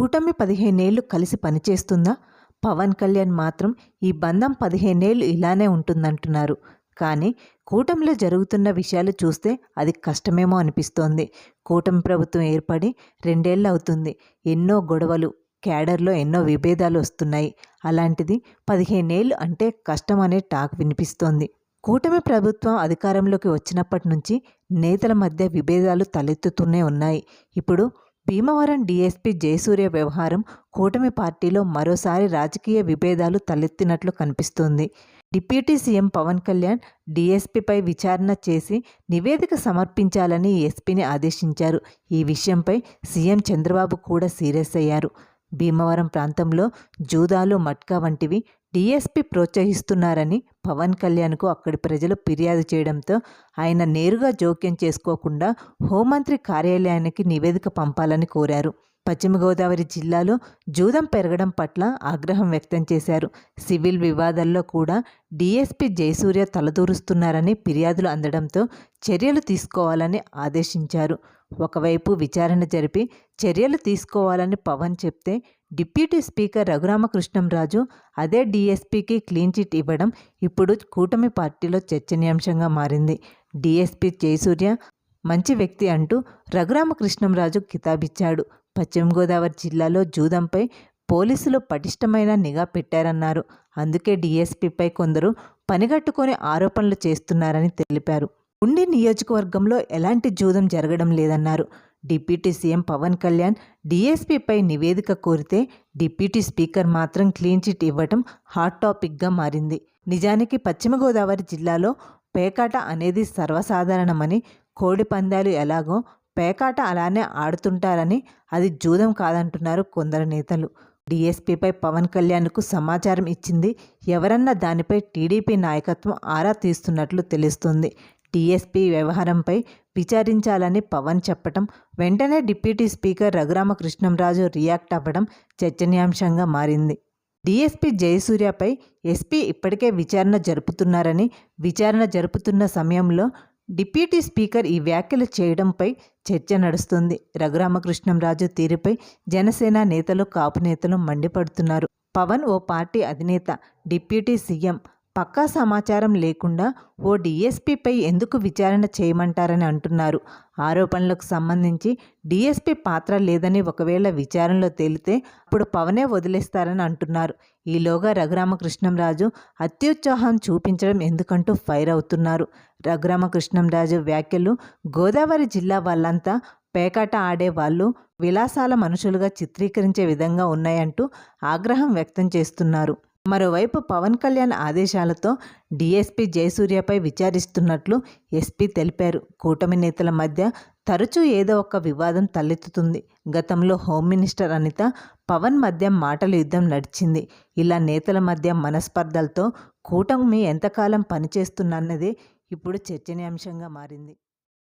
కూటమి పదిహేనేళ్ళు కలిసి పనిచేస్తుందా పవన్ కళ్యాణ్ మాత్రం ఈ బంధం పదిహేనేళ్ళు ఇలానే ఉంటుందంటున్నారు. కానీ కూటమిలో జరుగుతున్న విషయాలు చూస్తే అది కష్టమేమో అనిపిస్తోంది. కూటమి ప్రభుత్వం ఏర్పడి రెండేళ్ళు అవుతుంది. ఎన్నో గొడవలు క్యాడర్లో ఎన్నో విభేదాలు వస్తున్నాయి. అలాంటిది పదిహేనేళ్ళు అంటే కష్టం అనే టాక్ వినిపిస్తోంది. కూటమి ప్రభుత్వం అధికారంలోకి వచ్చినప్పటి నుంచి నేతల మధ్య విభేదాలు తలెత్తుతూనే ఉన్నాయి. ఇప్పుడు భీమవరం డీఎస్పీ జయసూర్య వ్యవహారం కూటమి పార్టీలో మరోసారి రాజకీయ విభేదాలు తలెత్తినట్లు కనిపిస్తోంది. డిప్యూటీ సీఎం పవన్ కళ్యాణ్ డీఎస్పీపై విచారణ చేసి నివేదిక సమర్పించాలని ఎస్పీని ఆదేశించారు. ఈ విషయంపై సీఎం చంద్రబాబు కూడా సీరియస్ అయ్యారు. భీమవరం ప్రాంతంలో జూదాలు మట్కా వంటివి డీఎస్పీ ప్రోత్సహిస్తున్నారని పవన్ కళ్యాణ్కు అక్కడి ప్రజలు ఫిర్యాదు చేయడంతో ఆయన నేరుగా జోక్యం చేసుకోకుండా హోంమంత్రి కార్యాలయానికి నివేదిక పంపాలని కోరారు. పశ్చిమ గోదావరి జిల్లాలో జూదం పెరగడం పట్ల ఆగ్రహం వ్యక్తం చేశారు. సివిల్ వివాదాల్లో కూడా డీఎస్పీ జయసూర్య తలదూరుస్తున్నారని ఫిర్యాదులు అందడంతో చర్యలు తీసుకోవాలని ఆదేశించారు. ఒకవైపు విచారణ జరిపి చర్యలు తీసుకోవాలని పవన్ చెప్తే డిప్యూటీ స్పీకర్ రఘురామకృష్ణంరాజు అదే డీఎస్పీకి క్లీన్ చిట్ ఇవ్వడం ఇప్పుడు కూటమి పార్టీలో చర్చనీయాంశంగా మారింది. డీఎస్పీ జయసూర్య మంచి వ్యక్తి అంటూ రఘురామకృష్ణంరాజు కితాబిచ్చాడు. పశ్చిమ గోదావరి జిల్లాలో జూదంపై పోలీసులు పటిష్టమైన నిఘా పెట్టారన్నారు. అందుకే డీఎస్పీపై కొందరు పనిగట్టుకొని ఆరోపణలు చేస్తున్నారని తెలిపారు. ఉండి నియోజకవర్గంలో ఎలాంటి జూదం జరగడం లేదన్నారు. డిప్యూటీ సీఎం పవన్ కళ్యాణ్ డీఎస్పీపై నివేదిక కోరితే డిప్యూటీ స్పీకర్ మాత్రం క్లీన్ చిట్ ఇవ్వటం హాట్ టాపిక్గా మారింది. నిజానికి పశ్చిమ గోదావరి జిల్లాలో పేకాట అనేది సర్వసాధారణమని కోడి పందాలు ఎలాగో పేకాట అలానే ఆడుతుంటారని అది జూదం కాదంటున్నారు కొందరు నేతలు. డీఎస్పీపై పవన్ కళ్యాణ్కు సమాచారం ఇచ్చింది ఎవరన్నా దానిపై టీడీపీ నాయకత్వం ఆరా తీస్తున్నట్లు తెలుస్తుంది. టీఎస్పీ వ్యవహారంపై విచారించాలని పవన్ చెప్పటం వెంటనే డిప్యూటీ స్పీకర్ రఘురామకృష్ణంరాజు రియాక్ట్ అవ్వడం చర్చనీయాంశంగా మారింది. డీఎస్పీ జయసూర్యపై ఎస్పీ ఇప్పటికే విచారణ జరుపుతున్నారని విచారణ జరుపుతున్న సమయంలో డిప్యూటీ స్పీకర్ ఈ వ్యాఖ్యలు చేయడంపై చర్చ నడుస్తుంది. రఘురామకృష్ణంరాజు తీరుపై జనసేన నేతలు కాపు నేతలు మండిపడుతున్నారు. పవన్ ఓ పార్టీ అధినేత డిప్యూటీ సీఎం పక్కా సమాచారం లేకుండా ఓ డీఎస్పీపై ఎందుకు విచారణ చేయమంటారని అంటున్నారు. ఆరోపణలకు సంబంధించి డీఎస్పీ పాత్ర లేదని ఒకవేళ విచారణలో తేలితే అప్పుడు పవనే వదిలేస్తారని అంటున్నారు. ఈలోగా రఘురామకృష్ణంరాజు అత్యుత్సాహం చూపించడం ఎందుకంటూ ఫైర్ అవుతున్నారు. రఘురామకృష్ణంరాజు వ్యాఖ్యలు గోదావరి జిల్లా వాళ్ళంతా పేకాట ఆడే వాళ్ళు విలాసాల మనుషులుగా చిత్రీకరించే విధంగా ఉన్నాయంటూ ఆగ్రహం వ్యక్తం చేస్తున్నారు. మరోవైపు పవన్ కళ్యాణ్ ఆదేశాలతో డీఎస్పీ జయసూర్యపై విచారిస్తున్నట్లు ఎస్పీ తెలిపారు. కూటమి నేతల మధ్య తరచూ ఏదో ఒక వివాదం తలెత్తుతుంది. గతంలో హోమ్ మినిస్టర్ అనిత పవన్ మధ్య మాటల యుద్ధం నడిచింది. ఇలా నేతల మధ్య మనస్పర్ధలతో కూటమి ఎంతకాలం పనిచేస్తున్నన్నదే ఇప్పుడు చర్చనీయాంశంగా మారింది.